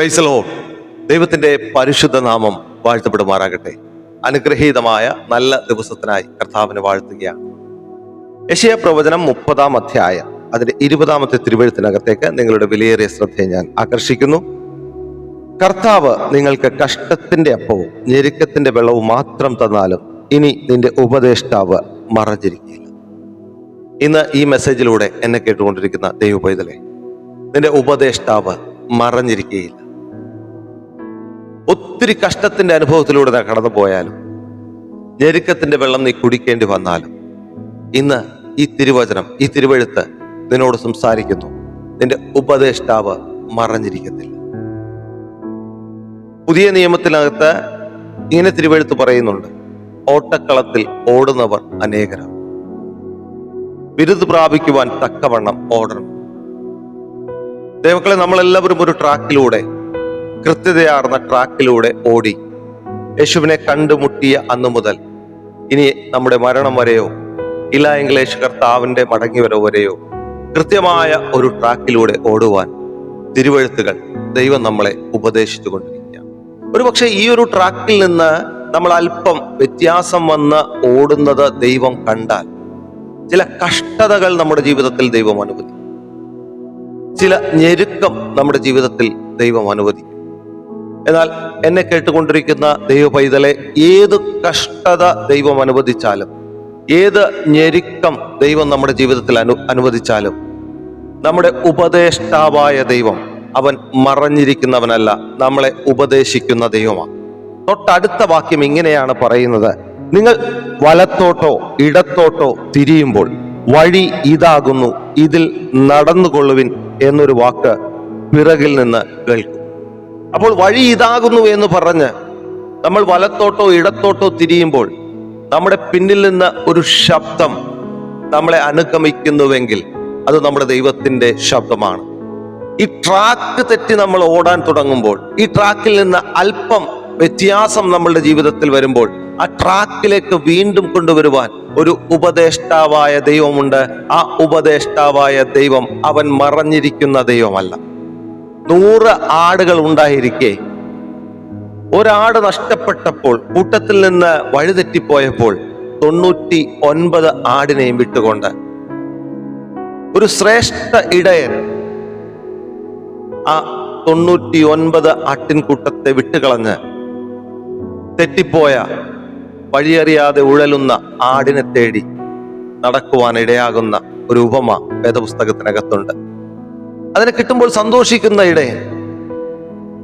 പ്രൈസലോ ദൈവത്തിന്റെ പരിശുദ്ധ നാമം വാഴ്ത്തപ്പെടുമാറാകട്ടെ. അനുഗ്രഹീതമായ നല്ല ദിവസത്തിനായി കർത്താവിന് വാഴ്ത്തുകയാണ്. യശയ പ്രവചനം മുപ്പതാം അധ്യായം അതിന്റെ ഇരുപതാമത്തെ തിരുവഴുത്തിനകത്തേക്ക് നിങ്ങളുടെ വിലയേറിയ ശ്രദ്ധയെ ഞാൻ ആകർഷിക്കുന്നു. കർത്താവ് നിങ്ങൾക്ക് കഷ്ടത്തിന്റെ അപ്പവും ഞെരുക്കത്തിന്റെ വെള്ളവും മാത്രം തന്നാലും ഇനി നിന്റെ ഉപദേഷ്ടാവ് മറഞ്ഞിരിക്കില്ല. ഇന്ന് ഈ മെസ്സേജിലൂടെ എന്നെ കേട്ടുകൊണ്ടിരിക്കുന്ന ദൈവ പൈതലെ നിന്റെ ഉപദേഷ്ടാവ് മറഞ്ഞിരിക്കുകയില്ല ഒത്തിരി കഷ്ടത്തിന്റെ അനുഭവത്തിലൂടെ കടന്നു പോയാലും ഞെരുക്കത്തിന്റെ വെള്ളം നീ കുടിക്കേണ്ടി വന്നാലും ഇന്ന് ഈ തിരുവചനം ഈ തിരുവഴുത്ത് നിന്നോട് സംസാരിക്കുന്നു. നിന്റെ ഉപദേഷ്ടാവ് മറഞ്ഞിരിക്കുന്നില്ല പുതിയ നിയമത്തിനകത്ത് ഇങ്ങനെ തിരുവഴുത്ത് പറയുന്നുണ്ട്. ഓട്ടക്കളത്തിൽ ഓടുന്നവർ അനേകരാണ്. ബിരുദ് പ്രാപിക്കുവാൻ തക്കവണ്ണം ഓടണം. ദൈവക്കളെ നമ്മളെല്ലാവരും ഒരു ട്രാക്കിലൂടെ കൃത്യതയാർന്ന ട്രാക്കിലൂടെ ഓടി. യേശുവിനെ കണ്ടുമുട്ടിയ അന്നു മുതൽ ഇനി നമ്മുടെ മരണം വരെയോ ഇല്ല ഇംഗ്ലീഷ് കർത്താവിന്റെ മടങ്ങി വരവ് വരെയോ കൃത്യമായ ഒരു ട്രാക്കിലൂടെ ഓടുവാൻ തിരുവഴുത്തുകൾ ദൈവം നമ്മളെ ഉപദേശിച്ചു ഒരു ഒരുപക്ഷെ ഈ ഒരു ട്രാക്കിൽ നിന്ന് നമ്മൾ അല്പം വ്യത്യാസം വന്ന് ഓടുന്നത് ദൈവം കണ്ടാൽ ചില കഷ്ടതകൾ നമ്മുടെ ജീവിതത്തിൽ ദൈവം അനുവദിക്കും. ചില ഞെരുക്കം നമ്മുടെ ജീവിതത്തിൽ ദൈവം അനുവദിക്കും. എന്നാൽ എന്നെ കേട്ടുകൊണ്ടിരിക്കുന്ന ദൈവ പൈതലെ ഏത് കഷ്ടത ദൈവം അനുവദിച്ചാലും ഏത് ഞെരുക്കം ദൈവം നമ്മുടെ ജീവിതത്തിൽ അനു അനുവദിച്ചാലും നമ്മുടെ ഉപദേഷ്ടാവായ ദൈവം അവൻ മറഞ്ഞിരിക്കുന്നവനല്ല നമ്മളെ ഉപദേശിക്കുന്ന ദൈവമാണ്. തൊട്ടടുത്ത വാക്യം ഇങ്ങനെയാണ് പറയുന്നത്. നിങ്ങൾ വലത്തോട്ടോ ഇടത്തോട്ടോ തിരിയുമ്പോൾ വഴി ഇതാകുന്നു ഇതിൽ നടന്നുകൊള്ളുവിൻ എന്നൊരു വാക്ക് പിറകിൽ നിന്ന് കേൾക്കും. അപ്പോൾ വഴി ഇതാകുന്നു എന്ന് പറഞ്ഞ് നമ്മൾ വലത്തോട്ടോ ഇടത്തോട്ടോ തിരിയുമ്പോൾ നമ്മുടെ പിന്നിൽ നിന്ന് ഒരു ശബ്ദം നമ്മളെ അനുഗമിക്കുന്നുവെങ്കിൽ അത് നമ്മുടെ ദൈവത്തിന്റെ ശബ്ദമാണ്. ഈ ട്രാക്ക് തെറ്റി നമ്മൾ ഓടാൻ തുടങ്ങുമ്പോൾ ഈ ട്രാക്കിൽ നിന്ന് അല്പം വ്യത്യാസം നമ്മളുടെ ജീവിതത്തിൽ വരുമ്പോൾ ആ ട്രാക്കിലേക്ക് വീണ്ടും കൊണ്ടുവരുവാൻ ഒരു ഉപദേഷ്ടാവായ ദൈവമുണ്ട്. ആ ഉപദേഷ്ടാവായ ദൈവം അവൻ മറഞ്ഞിരിക്കുന്ന ദൈവമല്ല. നൂറ് ആടുകൾ ഉണ്ടായിരിക്കെ. ഒരാട് നഷ്ടപ്പെട്ടപ്പോൾ കൂട്ടത്തിൽ നിന്ന് വഴിതെറ്റിപ്പോയപ്പോൾ തൊണ്ണൂറ്റി ഒൻപത് ആടിനെയും വിട്ടുകൊണ്ട്. ഒരു ശ്രേഷ്ഠ ഇടയൻ ആ തൊണ്ണൂറ്റി ഒൻപത് ആട്ടിൻകൂട്ടത്തെ വിട്ടുകളഞ്ഞ് തെറ്റിപ്പോയ വഴിയറിയാതെ ഉഴലുന്ന ആടിനെ തേടി നടക്കുവാൻ ഇടയാകുന്ന ഒരു ഉപമ വേദപുസ്തകത്തിനകത്തുണ്ട്. അതിനെ കിട്ടുമ്പോൾ സന്തോഷിക്കുന്ന ഇടയൻ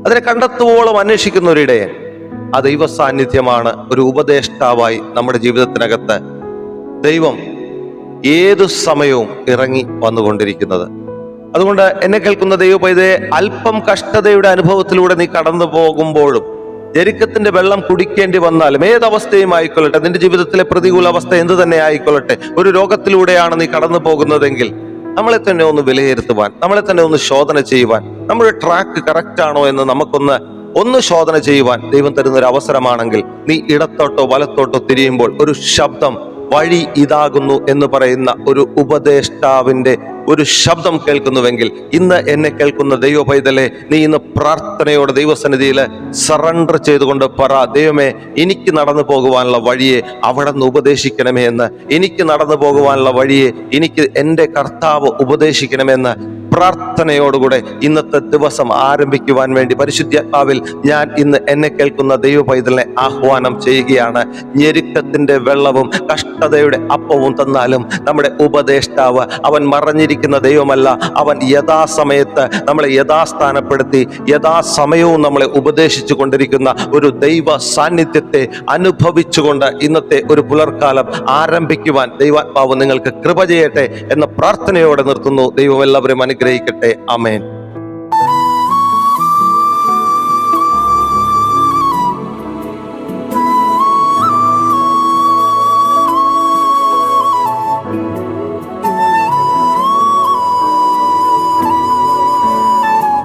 അതിനെ കണ്ടെത്തുവോളം അന്വേഷിക്കുന്ന ഒരു ഇടയൻ ആ ദൈവ സാന്നിധ്യമാണ് ഒരു ഉപദേഷ്ടാവായി നമ്മുടെ ജീവിതത്തിനകത്ത് ദൈവം ഏതു സമയവും ഇറങ്ങി വന്നുകൊണ്ടിരിക്കുന്നത്. അതുകൊണ്ട് എന്നെ കേൾക്കുന്ന ദൈവ പൈതയെ അല്പം കഷ്ടതയുടെ അനുഭവത്തിലൂടെ നീ കടന്നു പോകുമ്പോഴും ജരിക്കത്തിന്റെ വെള്ളം കുടിക്കേണ്ടി വന്നാലും ഏതവസ്ഥയും ആയിക്കൊള്ളട്ടെ നിന്റെ ജീവിതത്തിലെ പ്രതികൂല അവസ്ഥ എന്ത് തന്നെ ആയിക്കൊള്ളട്ടെ ഒരു രോഗത്തിലൂടെയാണ് നീ കടന്നു പോകുന്നതെങ്കിൽ നമ്മളെ തന്നെ ഒന്ന് വിലയിരുത്തുവാൻ നമ്മളെ തന്നെ ഒന്ന് ശോധന ചെയ്യുവാൻ നമ്മുടെ ട്രാക്ക് കറക്റ്റ് ആണോ എന്ന് നമുക്കൊന്ന് ഒന്ന് ശോധന ചെയ്യുവാൻ ദൈവം തരുന്ന ഒരു അവസരമാണെങ്കിൽ നീ ഇടത്തോട്ടോ വലത്തോട്ടോ തിരിയുമ്പോൾ ഒരു ശബ്ദം വഴി ഇതാകുന്നു എന്ന് പറയുന്ന ഒരു ഉപദേഷ്ടാവിന്റെ ഒരു ശബ്ദം കേൾക്കുന്നുവെങ്കിൽ ഇന്ന് എന്നെ കേൾക്കുന്ന ദൈവ പൈതലെ നീ ഇന്ന് പ്രാർത്ഥനയോടെ ദൈവസന്നിധിയിൽ സറണ്ടർ ചെയ്തുകൊണ്ട് പറ ദൈവമേ എനിക്ക് നടന്നു പോകുവാനുള്ള വഴിയെ അവിടെ നിന്ന് ഉപദേശിക്കണമേ എന്ന്. എനിക്ക് നടന്നു പോകുവാനുള്ള വഴിയെ എനിക്ക് എന്റെ കർത്താവ് ഉപദേശിക്കണമെന്ന് പ്രാർത്ഥനയോടുകൂടെ ഇന്നത്തെ ദിവസം ആരംഭിക്കുവാൻ വേണ്ടി പരിശുദ്ധാത്മാവിൽ ഞാൻ ഇന്ന് എന്നെ കേൾക്കുന്ന ദൈവ പൈതലിനെ ആഹ്വാനം ചെയ്യുകയാണ്. ഞെരുക്കത്തിന്റെ വെള്ളവും കഷ്ടതയുടെ അപ്പവും തന്നാലും നമ്മുടെ ഉപദേഷ്ടാവ് അവൻ മറഞ്ഞിരിക്കുന്ന ദൈവമല്ല. അവൻ യഥാസമയത്ത് നമ്മളെ യഥാസ്ഥാനപ്പെടുത്തി യഥാസമയവും നമ്മളെ ഉപദേശിച്ചു കൊണ്ടിരിക്കുന്ന ഒരു ദൈവ സാന്നിധ്യത്തെ അനുഭവിച്ചുകൊണ്ട് ഇന്നത്തെ ഒരു പുലർക്കാലം ആരംഭിക്കുവാൻ ദൈവാത്മാവ് നിങ്ങൾക്ക് കൃപ ചെയ്യട്ടെ എന്ന പ്രാർത്ഥനയോടെ നിർത്തുന്നു. ദൈവം എല്ലാവരും അനുഗ്രഹിക്കട്ടെ. അമേൻ